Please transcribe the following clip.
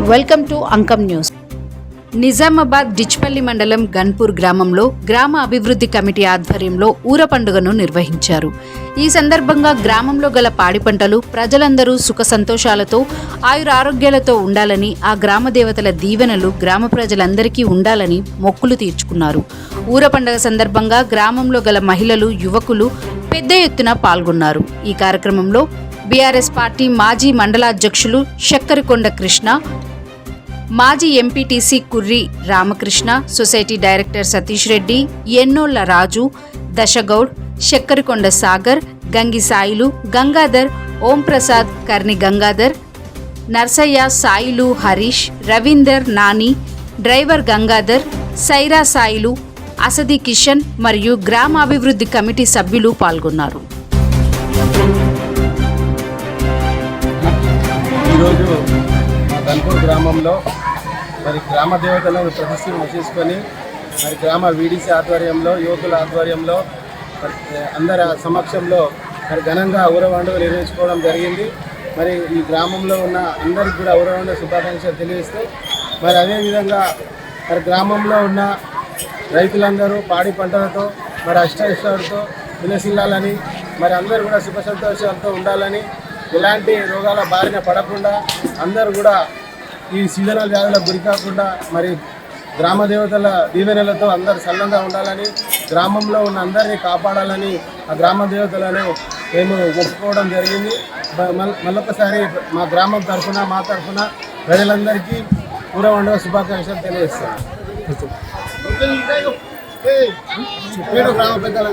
Welcome to Ankam news. Nizamabad Dichpally మండలం గన్పూర్ గ్రామంలో గ్రామ అభివృద్ధి కమిటీ ఆధ్వర్యంలో ఊర పండుగను నిర్వహించారు. ఈ సందర్భంగా గ్రామంలో గల పాడి పంటలు ప్రజలందరూ సుఖ సంతోషాలతో ఆయుర ఆరోగ్యాలతో ఉండాలని ఆ గ్రామ దేవతల దీవెనలు గ్రామ ప్రజలందరికీ ఉండాలని మొక్కులు తీర్చుకున్నారు. ఊర పండుగ సందర్భంగా గ్రామంలో గల మహిళలు యువకులు పెద్ద ఎత్తున పాల్గొన్నారు. ఈ కార్యక్రమంలో బీఆర్ఎస్ పార్టీ మాజీ మండలాధ్యక్షులు శక్కరికొండ కృష్ణ మాజీ MPTC Kurri Ramakrishna society director Satish Reddy Ennolla Raju Dashagoud Sakkarikonda Sagar Gangi Sailu Gangadhar Om Prasad Karni Gangadhar Narsaiah Sailu Harish Ravinder Nani driver Gangadhar Saira Sailu Asadi Kishan మరియు గ్రామాభివృద్ధి committee సభ్యులు పాల్గొన్నారు. ఈరోజు మా ధన్పూర్ గ్రామంలో మరి గ్రామ దేవతలను ప్రతిష్ఠ చేసుకొని మరి గ్రామ వీడీసీ ఆధ్వర్యంలో యువకుల ఆధ్వర్యంలో మరి అందరి సమక్షంలో మరి ఘనంగా ఊరవండుగ నిర్వహించుకోవడం జరిగింది. మరి ఈ గ్రామంలో ఉన్న అందరికి కూడా ఊరవండ శుభాకాంక్షలు తెలియజేస్తూ మరి అదేవిధంగా మరి గ్రామంలో ఉన్న రైతులందరూ పాడి పంటలతో మరి అష్టైష్టాలతో విలసిల్లాలని మరి అందరూ కూడా సుఖ సంతోషాలతో ఉండాలని ఎలాంటి రోగాల బారిన పడకుండా అందరూ కూడా ఈ సీజనల్ వ్యాధులకు గురి కాకుండా మరి గ్రామ దేవతల దీవెనలతో అందరు సల్లంగా ఉండాలని గ్రామంలో ఉన్న అందరినీ కాపాడాలని ఆ గ్రామ దేవతలను మేము ఒప్పుకోవడం జరిగింది మళ్ళొకసారి మా గ్రామం తరఫున మా తరఫున ప్రజలందరికీ పూర్వ వండుగ శుభాకాంక్షలు తెలియజేస్తాను చెప్పాడు గ్రామ పెద్దలు